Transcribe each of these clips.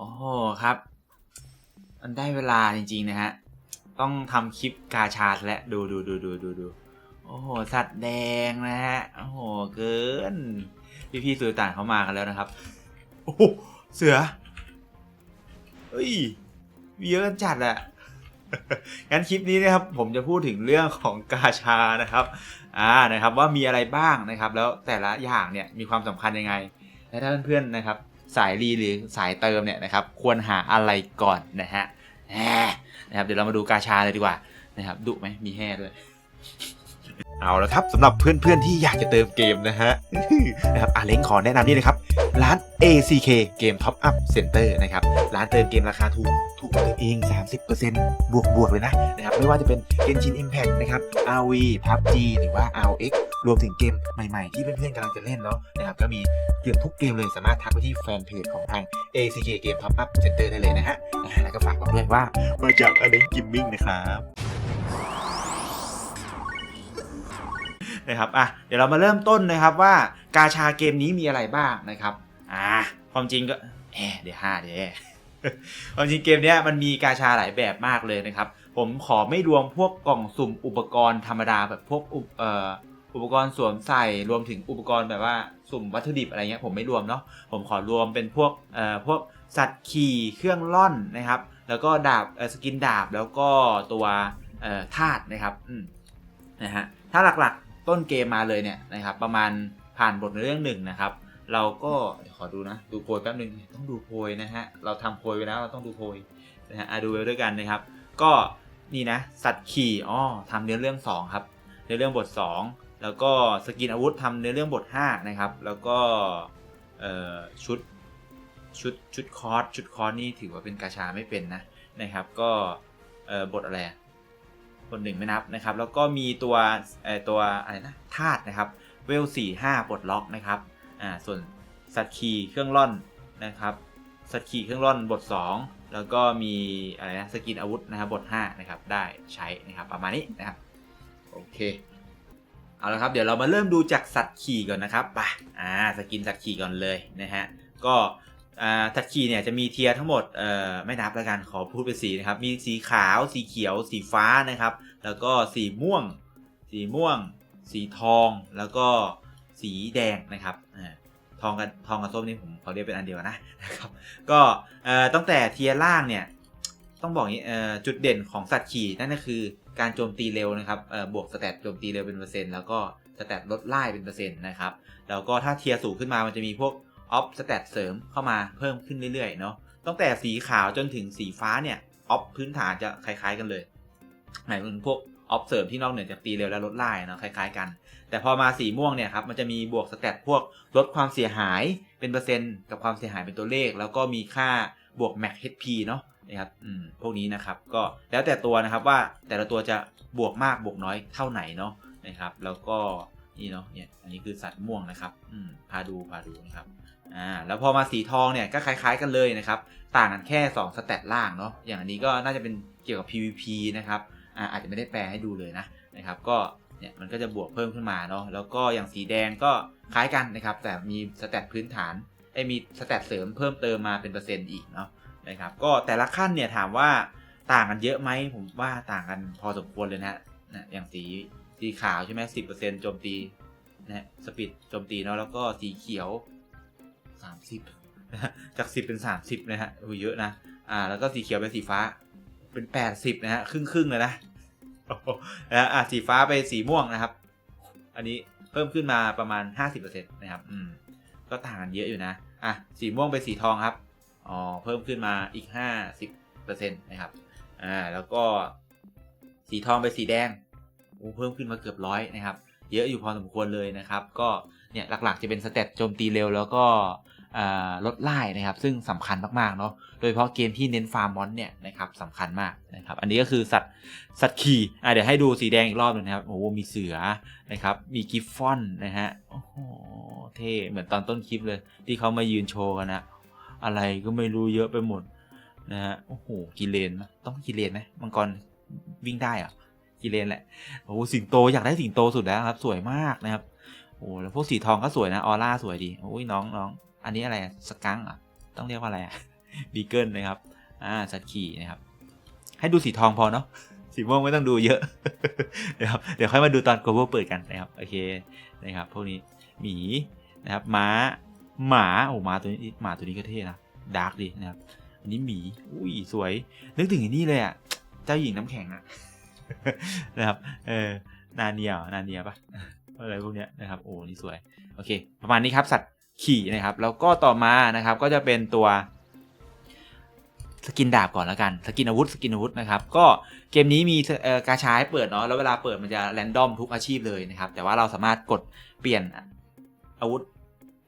โอ้ครับ มันได้เวลาจริง ๆ นะฮะ ต้องทำคลิปกาชาดและดูดูดูดูดูดูโอ้โห สัตว์แดงนะฮะ โอ้โห เกิน พี่พี่ๆสื่อต่างเขามากันแล้วนะครับ โอ้โเสือ เฮ้ย มีเยอะกันจัดอะงั้นคลิปนี้นะครับ ผมจะพูดถึงเรื่องของกาชานะครับ อ่า นะครับว่ามีอะไรบ้างนะครับ แล้วแต่ละอย่างเนี่ยมีความสำคัญยังไง และถ้าเพื่อนๆนะครับ สายรีหรือสายเติมเนี่ยนะครับควรหาอะไรก่อนนะฮะนะครับเดี๋ยวเรามาดูกาชาเลยดีกว่านะครับดุไหมมีแห่ด้วยเอาละครับสำหรับเพื่อนๆที่อยากจะเติมเกมนะฮะนะครับอาเล้งขอแนะนำนี่นะครับ ร้าน ACK เกม Top Up Center นะครับ ร้านเติมเกมราคาถูก ถูกกว่าเดิมเอง 30%บวกบวกๆเลยนะนะครับ ไม่ว่าจะเป็น Genshin Impact นะครับ RV PUBG หรือว่า RX รวมถึงเกมใหม่ๆ ที่เพื่อนๆกำลังจะเล่นเนาะนะครับก็มีเกือบทุกเกมเลยสามารถทักไปที่แฟนเพจของทาง ACK เกม Top Up Center ได้เลยนะฮะแล้วก็ฝากบอกด้วยว่ามาจากอเล้งกิมมิ่งนะครับนะครับอะเดี๋ยวเรามาเริ่มต้นนะครับว่ากาชาเกมนี้มีอะไรบ้างนะครับอ่าความจริงก็แหมเดี๋ยวห้าเดี๋ยวแหมความจริงเกมนี้มันมีกาชาหลายแบบมากเลยนะครับ ผมขอไม่รวมพวกกล่องสุ่มอุปกรณ์ธรรมดาแบบพวกอุปเอ่อ อุปกรณ์สวมใส่รวมถึงอุปกรณ์แบบว่าสุ่มวัตถุดิบอะไรเงี้ยผมไม่รวมเนาะผมขอรวมเป็นพวกเอ่อพวกสัตว์ขี่เครื่องล่อนนะครับ แล้วก็ดาบเออสกินดาบแล้วก็ตัวเอ่อธาตุนะครับอืมนะฮะถ้าหลักๆต้นเกมมาเลยเนี่ยนะครับ ประมาณผ่านบทเรื่องหนึ่งนะครับ เราก็ขอดูนะ ดูโพยแป๊บนึงต้องดูโพยนะฮะเราทำโพยไว้แล้วเราต้องดูโพยนะฮะอะดูไปด้วยกันนะครับ ก็นี่นะ สัตว์ขี่อ๋อทำเนื้อเรื่อง2ครับเนื้อเรื่องบท 2 แล้วก็สกินอาวุธทำเนื้อเรื่องบท 5 นะครับ แล้วก็ชุดชุดชุดคอร์สชุดคอร์สนี่ถือว่าเป็นกาชาไม่เป็นนะนะครับ ก็บทอะไรบทหนึ่งไม่นับนะครับ แล้วก็มีตัวเอ่อตัวอะไรนะธาตุนะครับเวลสี่ห้าปลดล็อกนะครับอ่าส่วนสัตว์ขี่เครื่องร่อนนะครับสัตว์ขี่เครื่องร่อนบท 2 แล้วก็มีอะไรนะสกินอาวุธนะครับบท 5 นะครับ ได้ใช้นะครับประมาณนี้นะครับโอเค เอาละครับเดี๋ยวเรามาเริ่มดูจากสัตว์ขี่ก่อนนะครับไปอ่าสกินสัตว์ขี่ก่อนเลยนะฮะก็อ่าสัตว์ขี่เนี่ยจะมีเทียทั้งหมดเอ่อไม่นับล้วกันขอพูดเป็นสีนะครับ มีสีขาวสีเขียว สีฟ้านะครับ แล้วก็สีม่วง สีม่วง สีทองแล้วก็สีแดงนะครับอ่าทองกับทองกับส้มนี่ผมเขาเรียกเป็นอันเดียวนะนะครับก็เอ่อตั้งแต่เทียร์ล่างเนี่ยต้องบอกนี้เอ่อจุดเด่นของสัตว์ขี่นั่นก็คือ การโจมตีเร็วนะครับเอ่อบวกสแตทโจมตีเร็วเป็นเปอร์เซ็นต์แล้วก็สแตทลดไล่เป็นเปอร์เซ็นต์นะครับแล้วก็ถ้าเทียร์สูงขึ้นมามันจะมีพวกออฟสแตทเสริมเข้ามาเพิ่มขึ้นเรื่อยๆเนาะตั้งแต่สีขาวจนถึงสีฟ้าเนี่ยออฟพื้นฐานจะคล้ายๆกันเลยหมายถึงพวกออฟเสริมที่นอกเหนือจากตีเร็วและลดไล่เนาะคล้ายๆกัน แต่พอมาสีม่วงเนี่ยครับมันจะมีบวกสแตทพวกลดความเสียหายเป็นเปอร์เซ็นต์กับความเสียหายเป็นตัวเลข แล้วก็มีค่าบวก max HP เนาะ นะครับอืมพวกนี้นะครับก็แล้วแต่ตัวนะครับว่าแต่ละตัวจะบวกมากบวกน้อยเท่าไหนเนาะนะครับ แล้วก็นี่เนาะเนี่ยอันนี้คือสัตว์ม่วงนะครับอืมพาดูพาดูนะครับอ่าแล้วพอมาสีทองเนี่ยก็คล้าย ๆ กันเลยนะครับ ต่างกันแค่ 2 สแตทล่างเนาะอย่างอันนี้ก็น่าจะเป็นเกี่ยวกับ PVP นะครับอ่าอาจจะไม่ได้แปลให้ดูเลยนะนะครับ ก็เนี่ยมันก็จะบวกเพิ่มขึ้นมาเนาะแล้วก็อย่างสีแดงก็คล้ายกันนะครับ แต่มีสแตทพื้นฐานไอ้มีสแตทเสริมเพิ่มเติมมาเป็นเปอร์เซ็นต์อีกเนาะ นะครับก็แต่ละขั้นเนี่ยถามว่าต่างกันเยอะไหมผมว่าต่างกันพอสมควรเลยนะฮะนะอย่างสีสีขาวใช่ไหมสิบเปอร์เซ็นต์โจมตีนะสปีดโจมตีเนาะแล้วก็สีเขียวสามสิบจากสิบเป็นสามสิบนะฮะโอ้เยอะนะอ่าแล้วก็สีเขียวเป็นสีฟ้าเป็นแปดสิบนะฮะครึ่งครึ่งเลยนะโอ้โหนะอะสีฟ้าไปสีม่วงนะครับ อันนี้เพิ่มขึ้นมาประมาณห้าสิบเปอร์เซ็นต์นะครับอืมก็ต่างกันเยอะอยู่นะอะสีม่วงไปสีทองครับ อ๋อเพิ่มขึ้นมาอีกห้าสิบเปอร์เซ็นต์นะครับอ่าแล้วก็สีทองไปสีแดงโอ้เพิ่มขึ้นมาเกือบร้อยนะครับ เยอะอยู่พอสมควรเลยนะครับ ก็เนี่ยหลักๆจะเป็นสเตตโจมตีเร็วแล้วก็อ่าลดไล่นะครับ ซึ่งสำคัญมากๆเนาะโดยเฉพาะเกมที่เน้นฟาร์มมอนเนี่ยนะครับสำคัญมากนะครับ อันนี้ก็คือสัตว์สัตว์ขี่อะเดี๋ยวให้ดูสีแดงอีกรอบหนึงนะครับโอ้โหมีเสือนะครับ มีกิฟฟอนนะฮะโอ้โหเท่เหมือนตอนต้นคลิปเลย ที่เขามายืนโชว์กันนะ อะไรก็ไม่รู้เยอะไปหมดนะฮะโอ้โหกิเลนต้องกิเลนไหมมังกรวิ่งได้เหรอกิเลนแหละโอ้โหสิงโตอยากได้สิงโตสุดแล้วครับ สวยมากนะครับโอ้แล้วพวกสีทองก็สวยนะออร่าสวยดีโอ้ยน้องน้องอันนี้อะไรสกังอะต้องเรียกว่าอะไรอะบีเกิลนะครับอ่าสัตว์ขี่นะครับ ให้ดูสีทองพอเนาะสีม่วงไม่ต้องดูเยอะนะครับเดี๋ยวค่อยมาดูตอน global เปิดกันนะครับโอเคนะครับพวกนี้หมีนะครับม้า หมาโอ้หมาตัวนี้หมาตัวนี้ก็เท่นะดาร์กดีนะครับอันนี้หมีอุ้ยสวย นึกถึงไอันนี้เลยอะเจ้าหญิงน้ำแข็งอะนะครับเออนาเนียรอนาเนียปะอะไรพวกเนี้ยนะครับโอ้นี่สวยโอเค ประมาณนี้ครับสัตว์ขี่นะครับ แล้วก็ต่อมานะครับก็จะเป็นตัวสกินดาบก่อนแล้วกัน สกินอาวุธ สกินอาวุธนะครับ ก็เกมนี้มีกาชาให้เปิดเนาะ แล้วเวลาเปิดมันจะแรนดอมทุกอาชีพเลยนะครับ แต่ว่าเราสามารถกดเปลี่ยนอาวุธ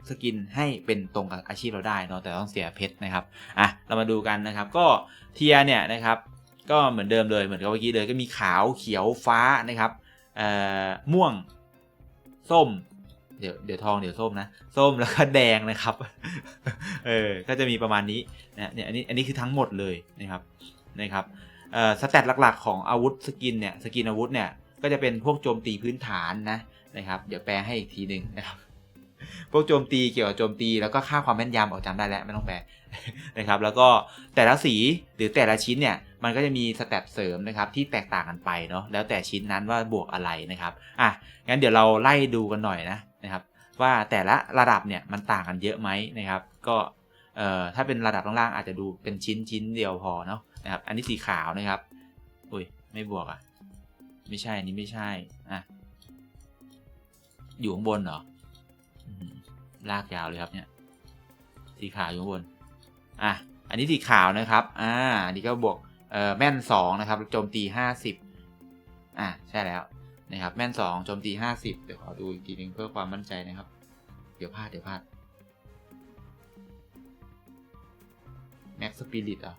สกินให้เป็นตรงกับอาชีพเราได้เนาะแต่ต้องเสียเพชรนะครับอะเรามาดูกันนะครับ ก็เทียเนี่ยนะครับ ก็เหมือนเดิมเลยเหมือนกับเมื่อกี้เลยก็มีขาวเขียวฟ้านะครับเอ่อม่วง ส้ม เดี๋ยวเดี๋ยวทองเดี๋ยวส้มนะ ส้มแล้วก็แดงนะครับเออก็จะมีประมาณนี้นะเนี่ยอันนี้อันนี้คือทั้งหมดเลยนะครับนะครับเอ่อสแตทหลักๆ ของอาวุธสกินเนี่ยสกินอาวุธเนี่ยก็จะเป็นพวกโจมตีพื้นฐานนะนะครับ เดี๋ยวแปลให้อีกทีหนึ่งนะครับ พวกโจมตีเกี่ยวกับโจมตีแล้วก็ค่าความแม่นยำออกจำได้แล้วไม่ต้องแปลนะครับ แล้วก็แต่ละสีหรือแต่ละชิ้นเนี่ยมันก็จะมีสแตทเสริมนะครับที่แตกต่างกันไปเนาะแล้วแต่ชิ้นนั้นว่าบวกอะไรนะครับอะงั้นเดี๋ยวเราไล่ดูกันหน่อยนะนะครับ ว่าแต่ละระดับเนี่ยมันต่างกันเยอะไหมนะครับ ก็เอ่อถ้าเป็นระดับล่างๆอาจจะดูเป็นชิ้นชิ้นเดียวพอเนาะนะครับอันนี้สีขาวนะครับอุ้ยไม่บวกอะไม่ใช่อันนี้ไม่ใช่อะอยู่ข้างบนเหรอ ลากยาวเลยครับเนี่ย สีขาวอยู่บน อะ อันนี้สีขาวนะครับ อ่าอันนี้ก็บวกเอ่อแม่นสองนะครับ โจมตีห้าสิบอะ ใช่แล้วนะครับ แม่นสองโจมตีห้าสิบเดี๋ยวขอดูอีกทีนึงเพื่อความมั่นใจนะครับ เดี๋ยวพลาด เดี๋ยวพลาดแม็กสปิริตอะ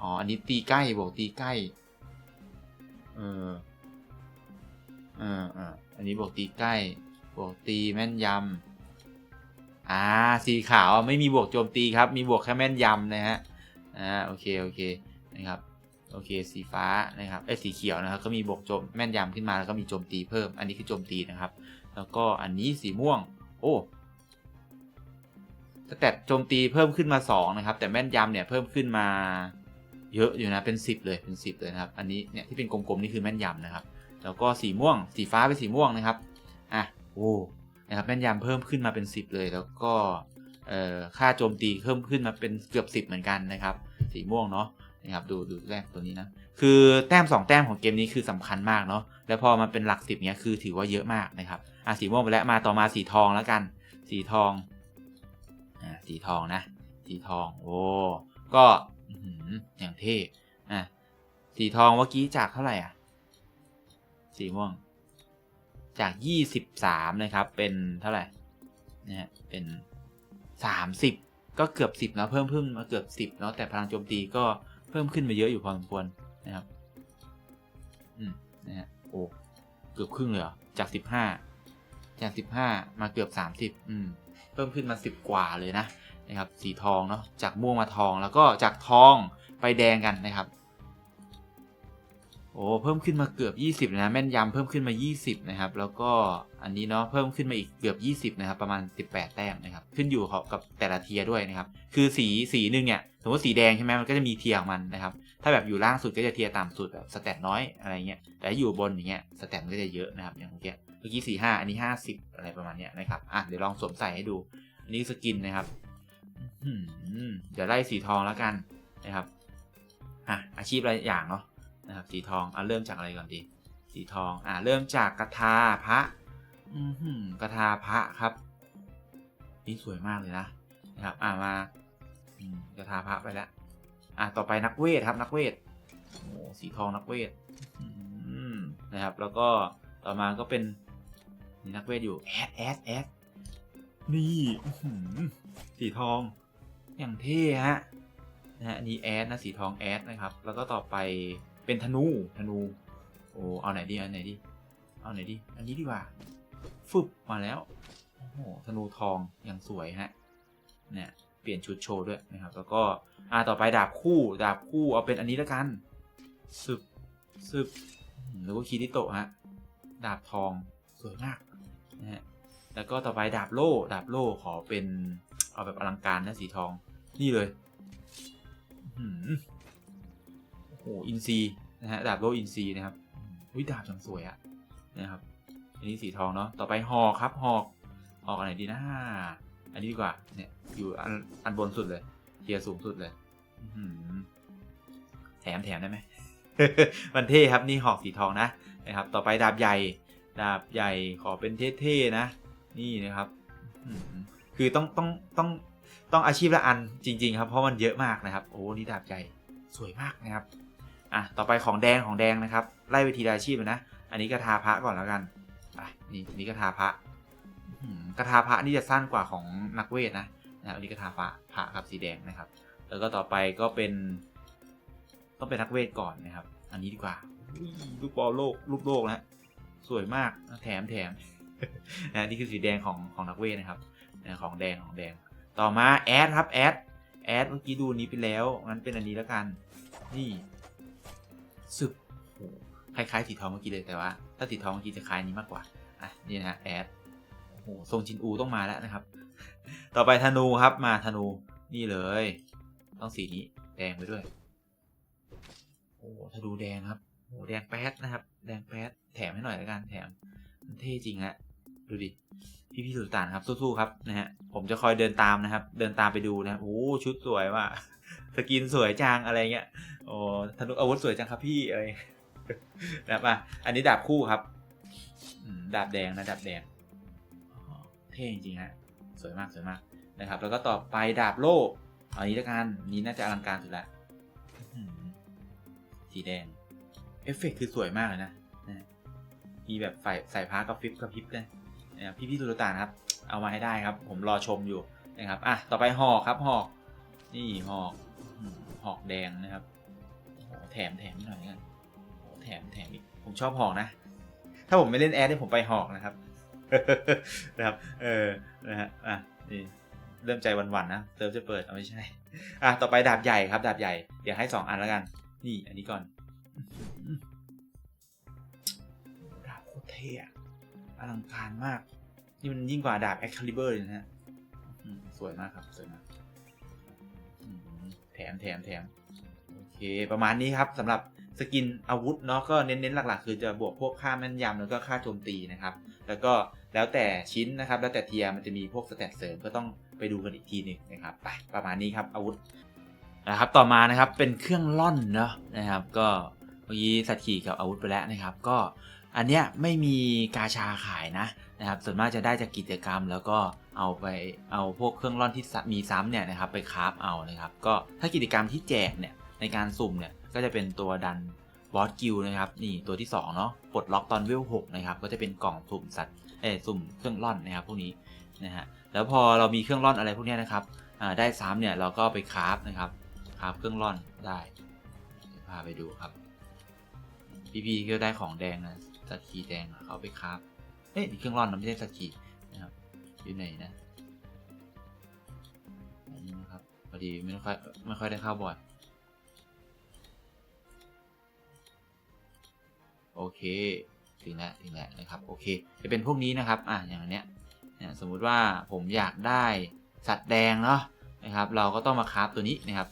อ๋อ อันนี้ตีใกล้บวกตีใกล้ เออเออเอออันนี้บวกตีใกล้ บวกตีแม่นยำ อ่าสีขาวไม่มีบวกโจมตีครับ มีบวกแค่แม่นยำนะฮะอ่าโอเคโอเคนะครับโอเคสีฟ้านะครับไอ้สีเขียวนะครับก็มีบวกโจมแม่นยำขึ้นมาแล้วก็มีโจมตีเพิ่ม อันนี้คือโจมตีนะครับ แล้วก็อันนี้สีม่วง โอ้แตทโจมตีเพิ่มขึ้นมา2นะครับแต่แม่นยำเนี่ยเพิ่มขึ้นมาเยอะอยู่นะเป็น 10 เลยเป็น 10 เลยนะครับ อันนี้เนี่ยที่เป็นกลมๆนี่คือแม่นยำนะครับ แล้วก็สีม่วง สีฟ้าเป็นสีม่วงนะครับอะโอ้ นะครับแม่นยำเพิ่มขึ้นมาเป็น 10 เลย แล้วก็ค่าโจมตีเพิ่มขึ้นมาเป็นเกือบ 10 เหมือนกันนะครับ สีม่วงเนาะนะครับดูดูแรกตัวนี้นะคือแต้ม 2 แต้มของเกมนี้คือสำคัญมากเนาะแล้วพอมันเป็นหลัก 10เนี้ยคือถือว่าเยอะมากนะครับอะสีม่วงไปแล้วมาต่อมาสีทองแล้วกัน สีทองอ่าสีทองนะ สีทองโอ้ก็อื้อหืออย่างเท่อะสีทองเมื่อกี้จากเท่าไหร่อะสีม่วง จาก 23 นะครับ เป็นเท่าไหร่นะฮะเป็น 30 ก็เกือบ 10แล้วเพิ่มเพิ่มมาเกือบ 10เนาะแต่พลังโจมตีก็เพิ่มขึ้นมาเยอะอยู่พอสมควรนะครับอืมนะฮะโอ้เกือบครึ่งเลยเหรอจาก 15 จาก 15 มาเกือบ 30 อืมเพิ่มขึ้นมา 10 กว่าเลยนะนะครับสีทองเนาะจากม่วงมาทองแล้วก็จากทองไปแดงกันนะครับ โอ้เพิ่มขึ้นมาเกือบ 20 นะแม่นยำเพิ่มขึ้นมา 20 นะครับ แล้วก็อันนี้เนาะเพิ่มขึ้นมาอีกเกือบ 20 นะครับ ประมาณ 18 แต้มนะครับ ขึ้นอยู่กับแต่ละเทียด้วยนะครับ คือสีสีหนึ่งเนี่ยสมมติสีแดงใช่ไหมมันก็จะมีเทียร์ของมันนะครับ ถ้าแบบอยู่ล่างสุดก็จะเทียร์ต่ำสุดแบบสแตทน้อยอะไรเงี้ยแต่อยู่บนอย่างเงี้ยสแตทมันก็จะเยอะนะครับอย่างเมื่อกี้เมื่อกี้สี่ห้าอันนี้ห้าสิบอะไรประมาณเนี้ยนะครับอะเดี๋ยวลองสวมใส่ให้ดู อันนี้สกินนะครับเดี๋ยวไล่สีทองแล้วกันนะครับอะอาชีพอะไรอย่างเนาะ นะครับสีทองอะเริ่มจากอะไรก่อนดี สีทองอะเริ่มจากกระทาพระอือหือกระทาพระครับ นี่สวยมากเลยนะนะครับ อะมากระทาพระไปแล้วอะต่อไปนักเวทครับนักเวทโอ้สีทองนักเวทนะครับ แล้วก็ต่อมาก็เป็นนี่นักเวทอยู่แอดแอดแอดนี่สีทอง อย่างเท่ฮะนะฮะนี่แอดนะสีทองแอดนะครับ แล้วก็ต่อไป เป็นธนูธนู โอ้เอาไหนดีเอาไหนดีเอาไหนดี อันนี้ดีกว่าฟึบมาแล้วโอ้โหธนูทองอย่างสวยฮะเนี่ยเปลี่ยนชุดโชว์ด้วยนะครับ แล้วก็อ่าต่อไปดาบคู่ดาบคู่เอาเป็นอันนี้แล้วกันซึบซึบหรือว่าคีริโตะฮะดาบทองสวยมากนะฮะแล้วก็ต่อไปดาบโล่ดาบโล่ขอเป็นเอาแบบอลังการนะสีทองนี่เลยหืม อ้อินซีนะฮะดาบโลอินซีนะครับวิดาบจังสวยอะนะครับ อันนี้สีทองเนาะต่อไปหอกครับหอกหอกอันไหนดีนะอันนี้ดีกว่าเนี่ยอยู่อันอันบนสุดเลยเทียร์สูงสุดเลยแถมแถมได้ไหมมันเท่ครับนี่หอกสีทองนะนะครับ ต่อไปดาบใหญ่ ดาบใหญ่ขอเป็นเท่ๆนะ นี่นะครับคือต้องต้องต้องต้องอาชีพละอันจริง ๆ ครับ เพราะมันเยอะมากนะครับ โอ้นี่ดาบใหญ่สวยมากนะครับ อะต่อไปของแดงของแดงนะครับไล่ไปทีละอาชีพเลยนะ อันนี้กระทาพระก่อนแล้วกันอะนี่อันนี้กระทาพระอื้อหือกระทาพระนี่จะสั้นกว่าของนักเวทนะนะอันนี้กระทาพระพระครับสีแดงนะครับ แล้วก็ต่อไปก็เป็นต้องเป็นนักเวทก่อนนะครับ อันนี้ดีกว่าอุ้ยลูกบอลโลกลูกโลกนะสวยมากแถมแถมนะนี่คือสีแดงของของนักเวทนะครับนะของแดงของแดง ต่อมาแอดครับแอดแอดเมื่อกี้ดูนี้ไปแล้วงั้นเป็นอันนี้แล้วกัน นี่ สึบคล้ายๆสีทองเมื่อกี้เลยแต่ว่า ถ้าสีทองเมื่อกี้จะคล้ายนี้มากกว่าอะนี่นะแอดโอ้โหทรงชินอูต้องมาแล้วนะครับ ต่อไปธนูครับมาธนูนี่เลย ต้องสีนี้แดงไปด้วยโอ้ธนูแดงครับโอ้แดงแป๊ดนะครับ แดงแป๊ดแถมให้หน่อยแล้วกันแถมมันเท่จริงฮะดูดิพี่พี่สุลต่านครับสู้ๆครับนะฮะผมจะคอยเดินตามนะครับ เดินตามไปดูนะโอ้ชุดสวยว่ะ สกินสวยจังอะไรเงี้ยโอ้ธนูอาวุธสวยจังครับพี่อะไรนะครับอะอันนี้ดาบคู่ครับดาบแดงนะดาบแดงเท่จริงฮะสวยมากสวยมากนะครับ แล้วก็ต่อไปดาบโล่อันนี้ละกันนี้น่าจะอลังการสุดละสีแดงเอฟเฟกต์คือสวยมากเลยนะมีแบบใส่ใส่พาร์กระพริบกระพริบเลยนะครับพี่พี่ตุลตานครับ เอามาให้ได้ครับ ผมรอชมอยู่นะครับอะต่อไปหอกครับหอก นี่หอกหอกแดงนะครับโอ้โหแถมแถมหน่อยกันโอ้โหแถมแถมอีกผมชอบหอกนะ ถ้าผมไม่เล่นแอดเนี่ยผมไปหอกนะครับนะครับ เออนะฮะอะนี่เริ่มใจวันๆนะเติมจะเปิดเอาไม่ใช่อะต่อไปดาบใหญ่ครับ ดาบใหญ่เดี๋ยวให้สองอันแล้วกัน นี่อันนี้ก่อนดาบโคตรเท่อลังการมาก นี่มันยิ่งกว่าดาบ Excalibur เลยนะฮะสวยมากครับ สวยมาก แถมแถมแถมโอเค ประมาณนี้ครับสำหรับสกินอาวุธเนาะก็เน้นๆหลักๆ คือจะบวกพวกค่าแม่นยำแล้วก็ค่าโจมตีนะครับ แล้วก็แล้วแต่ชิ้นนะครับ แล้วแต่เทียร์มันจะมีพวกสเตตเสริมก็ต้องไปดูกันอีกทีหนึ่งนะครับไปประมาณนี้ครับอาวุธนะครับต่อมานะครับเป็นเครื่องล่อนเนาะนะครับ ก็เมื่อกี้สัตว์ขี่กับอาวุธไปแล้วนะครับ ก็อันเนี้ยไม่มีกาชาขายนะนะครับ ส่วนมากจะได้จากกิจกรรมแล้วก็ เอาไปเอาพวกเครื่องร่อนที่มีซ้ำเนี่ยนะครับไปคราฟเอานะครับก็ถ้ากิจกรรมที่แจกเนี่ยในการสุ่มเนี่ยก็จะเป็นตัวดันบอสกิลนะครับนี่ตัวที่สองเนาะปลดล็อกตอนเวลหกนะครับก็จะเป็นกล่องสุ่มสัตว์เออสุ่มเครื่องร่อนนะครับพวกนี้นะฮะแล้วพอเรามีเครื่องร่อนอะไรพวกนี้นะครับอ่าได้ซ้ำเนี่ยเราก็ไปคราฟนะครับคราฟเครื่องร่อนได้พาไปดูครับพี่ๆก็ได้ของแดงนะสัตว์ขีแดงเขาไปคราฟเอ๊ะมีเครื่องร่อนนะไม่ใช่สัตว์ขี อยู่ไหนนะอันนี้นะครับพอดีไม่ค่อยไม่ค่อยได้เข้าบ่อยโอเคถึงแล้วถึงแล้วนะครับโอเคจะเป็นพวกนี้นะครับอะอย่างอันเนี้ยเนี่ยสมมุติว่าผมอยากได้สัตว์แดงเนาะนะครับ เราก็ต้องมาคราฟตัวนี้นะครับ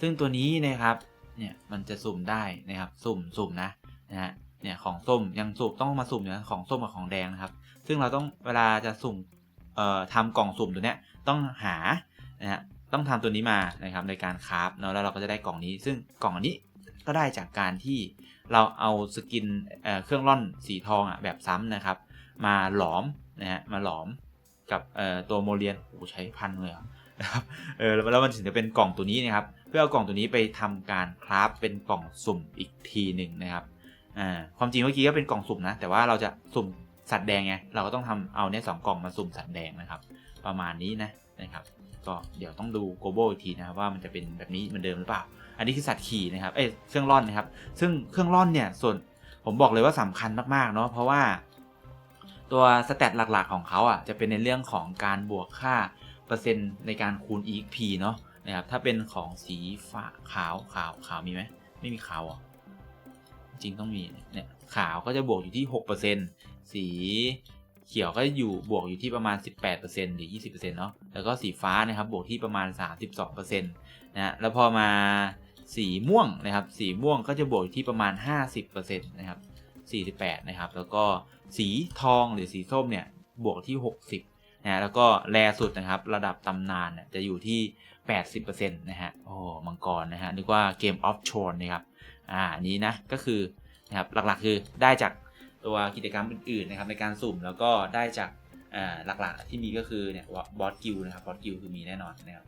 ซึ่งตัวนี้นะครับเนี่ยมันจะสุ่มได้นะครับสุ่มสุ่มนะนะฮะเนี่ยของส้มยังสุ่มต้องมาสุ่มอยู่นะของส้มกับของแดงนะครับ ซึ่งเราต้องเวลาจะสุ่ม ทำกล่องสุ่มตัวเนี้ยต้องหานะฮะต้องทำตัวนี้มานะครับในการคราฟเนาะแล้วเราก็จะได้กล่องนี้ ซึ่งกล่องนี้ก็ได้จากการที่เราเอาสกินเเครื่องร่อนสีทองอะแบบซ้ำนะครับ มาหลอมนะฮะมาหลอมกับตัวโมเลียนโอ้ใช้พันเลยนะครับเออแล้วมันถึงจะเป็นกล่องตัวนี้นะครับ เพื่อเอากล่องตัวนี้ไปทำการคราฟเป็นกล่องสุ่มอีกทีหนึ่งนะครับอ่าความจริงเมื่อกี้ก็เป็นกล่องสุ่มนะแต่ว่าเราจะสุ่ม สัตว์แดงไงเราก็ต้องทำเอาเนี่ยสองกล่องมาสุ่มสัตว์แดงนะครับ ประมาณนี้นะนะครับก็เดี๋ยวต้องดูโกโบอีกทีนะครับว่ามันจะเป็นแบบนี้เหมือนเดิมหรือเปล่า อันนี้คือสัตว์ขี่นะครับเอ้ยเครื่องร่อนนะครับ ซึ่งเครื่องร่อนเนี่ยส่วนผมบอกเลยว่าสำคัญมากๆเนาะเพราะว่า ตัวสแตทหลักๆของเขาอะจะเป็นในเรื่องของการบวกค่าเปอร์เซ็นต์ในการคูณ EXP เนาะนะครับถ้าเป็นของสีฟ้าขาวขาวขาวมีไหมไม่มีขาวอะจริงต้องมีเนี่ยขาวก็จะบวกอยู่ที่ 6% สีเขียวก็อยู่บวกอยู่ที่ประมาณ 18%หรือ 20%เนาะแล้วก็สีฟ้านะครับบวกที่ประมาณ 32%นะฮะแล้วพอมาสีม่วงนะครับสีม่วงก็จะบวกที่ประมาณ 50%นะครับ48 นะครับ แล้วก็สีทองหรือสีส้มเนี่ยบวกที่ 60นะฮะแล้วก็แรสุดนะครับระดับตำนานเนี่ยจะอยู่ที่ 80%นะฮะโอ้มังกรนะฮะนึกว่าเกมออฟชอนนะครับอ่านี้นะก็คือนะครับหลักๆคือได้จาก ตัวกิจกรรมอื่นๆนะครับในการสุ่มแล้วก็ได้จากหลักๆที่มีก็คือเนี่ยบอสกิลนะครับบอสกิลคือมีแน่นอนนะครับ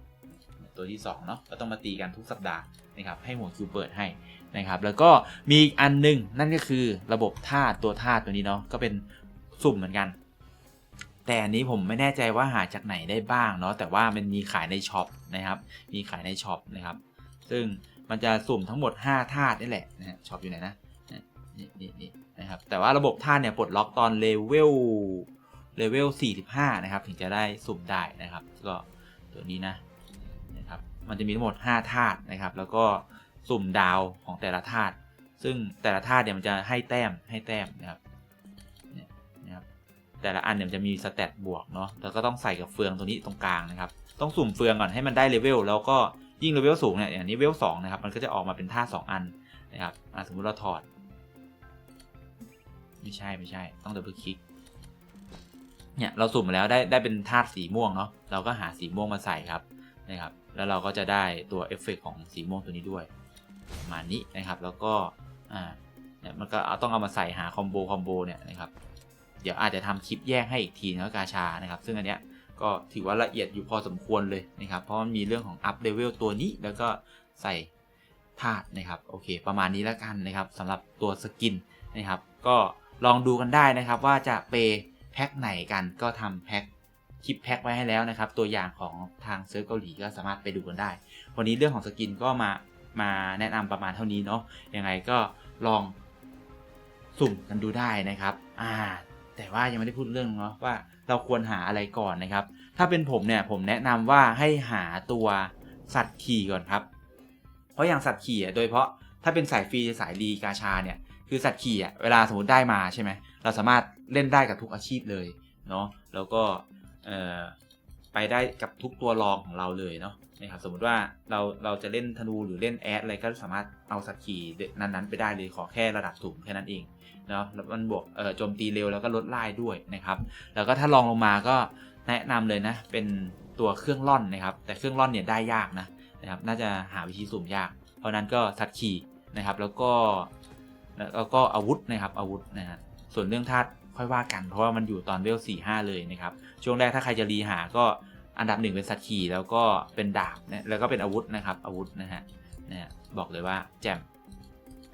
ตัวที่2เนาะก็ต้องมาตีกันทุกสัปดาห์นะครับให้หัวคิวเปิดให้นะครับแล้วก็มีอีกอันหนึงนั่นก็คือระบบธาตุตัวธาตุตัวนี้เนาะก็เป็นสุ่มเหมือนกัน แต่อันนี้ผมไม่แน่ใจว่าหาจากไหนได้บ้างเนาะแต่ว่ามันมีขายในช็อปนะครับมีขายในช็อปนะครับซึ่งมันจะสุ่มทั้งหมด 5 ธาตุนี่แหละนะช็อปอยู่ไหนนะ นี่นี่นี่นะครับ แต่ว่าระบบธาตุเนี่ยปลดล็อกตอนเลเวลเลเวล 45 นะครับ ถึงจะได้สุ่มได้นะครับ ก็ตัวนี้นะนะครับ มันจะมีทั้งหมด 5 ธาตุนะครับ แล้วก็สุ่มดาวของแต่ละธาตุ ซึ่งแต่ละธาตุเนี่ยมันจะให้แต้มให้แต้มนะครับเนี่ยนะครับ แต่ละอันเนี่ยมันจะมีสเตตบวกเนาะ แล้วก็ต้องใส่กับเฟืองตัวนี้ตรงกลางนะครับ ต้องสุ่มเฟืองก่อนให้มันได้เลเวล แล้วก็ยิ่งเลเวลสูงเนี่ยอย่างนี้เลเวลสองนะครับ มันก็จะออกมาเป็นธาตุสองอันนะครับสมมุติเราถอด ไม่ใช่ไม่ใช่ ต้องดับเบิลคลิก เนี่ยเราสุ่มมาแล้วได้ได้เป็นธาตุสีม่วงเนาะ เราก็หาสีม่วงมาใส่ครับนะครับ แล้วเราก็จะได้ตัวเอฟเฟกต์ของสีม่วงตัวนี้ด้วยประมาณนี้นะครับ แล้วก็อ่าเนี่ยมันก็เอาต้องเอามาใส่หาคอมโบคอมโบเนี่ยนะครับ เดี๋ยวอาจจะทำคลิปแยกให้อีกทีนะกาชานะครับ ซึ่งอันเนี้ยก็ถือว่าละเอียดอยู่พอสมควรเลยนะครับ เพราะมันมีเรื่องของอัพเลเวลตัวนี้ แล้วก็ใส่ธาตุนะครับ โอเค ประมาณนี้แล้วกันนะครับสำหรับตัวสกินนะครับ ก็ ลองดูกันได้นะครับว่าจะเปแพ็คไหนกันก็ทำแพ็คคลิปแพ็คไว้ให้แล้วนะครับ ตัวอย่างของทางเซิร์ฟเกาหลีก็สามารถไปดูกันได้ วันนี้เรื่องของสกินก็มามาแนะนำประมาณเท่านี้เนาะยังไงก็ลองสุ่มกันดูได้นะครับ อ่า แต่ว่ายังไม่ได้พูดเรื่องเนาะว่าเราควรหาอะไรก่อนนะครับ ถ้าเป็นผมเนี่ยผมแนะนำว่าให้หาตัวสัตว์ขี่ก่อนครับ เพราะอย่างสัตว์ขี่โดยเฉพาะถ้าเป็นสายฟรีสายรีกาชาเนี่ย คือสัตว์ขี่อะเวลาสมมติได้มาใช่ไหมเราสามารถเล่นได้กับทุกอาชีพเลยเนาะแล้วก็ไปได้กับทุกตัวรองของเราเลยเนาะนะครับสมมุติว่าเราเราจะเล่นธนูหรือเล่นแอดอะไรก็สามารถเอาสัตว์ขี่นั้นๆไปได้เลยขอแค่ระดับสูงแค่นั้นเองเนาะแล้วมันบวกโจมตีเร็วแล้วก็ลดไล่ด้วยนะครับ แล้วก็ถ้าลองลงมาก็แนะนำเลยนะ เป็นตัวเครื่องร่อนนะครับ แต่เครื่องร่อนเนี่ยได้ยากนะนะครับ น่าจะหาวิธีสุ่มยาก เพราะนั้นก็สัตว์ขี่นะครับ แล้วก็ แล้วก็อาวุธนะครับอาวุธนะฮะส่วนเรื่องธาตุค่อยว่ากัน เพราะว่ามันอยู่ตอนเวล4 5เลยนะครับ ช่วงแรกถ้าใครจะรีหาก็อันดับหนึ่งเป็นสัตว์ขี่แล้วก็เป็นดาบนะแล้วก็เป็นอาวุธนะครับอาวุธนะฮะนะบอกเลยว่าแจ่ม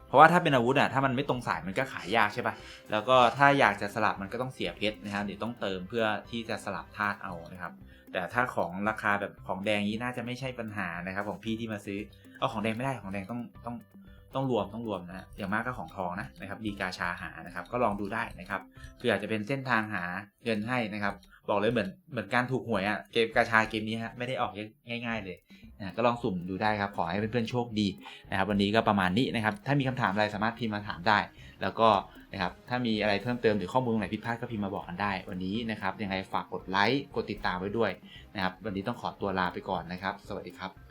เพราะว่าถ้าเป็นอาวุธอะถ้ามันไม่ตรงสายมันก็ขายยากใช่ปะแล้วก็ถ้าอยากจะสลับมันก็ต้องเสียเพชรนะครับเดี๋ยวต้องเติมเพื่อที่จะสลับธาตุเอานะครับ แต่ถ้าของราคาแบบของแดงนี้น่าจะไม่ใช่ปัญหานะครับ ของพี่ที่มาซื้อเอาของแดงไม่ได้ของแดงต้องต้อง ต้องรวมต้องรวมนะอย่างมากก็ของทองนะนะครับดีกาชาหานะครับ ก็ลองดูได้นะครับคืออาจจะเป็นเส้นทางหาเงินให้นะครับ บอกเลยเหมือนเหมือนการถูกหวยอะ่ะเกมกาชาเกมนี้ฮะไม่ได้ออกง่าย ๆ เลยนะก็ลองสุ่มดูได้ครับขอให้เพื่อนๆโชคดีนะครับ วันนี้ก็ประมาณนี้นะครับ ถ้ามีคำถามอะไรสามารถพิมพ์มาถามได้ แล้วก็นะครับถ้ามีอะไรเพิ่มเติมหรือข้อมูลไหนผิดพลาดก็พิมพ์มาบอกกันได้ วันนี้นะครับยังไงฝากกดไลค์กดติดตามไว้ด้วยนะครับ วันนี้ต้องขอตัวลาไปก่อนนะครับ สวัสดีครับ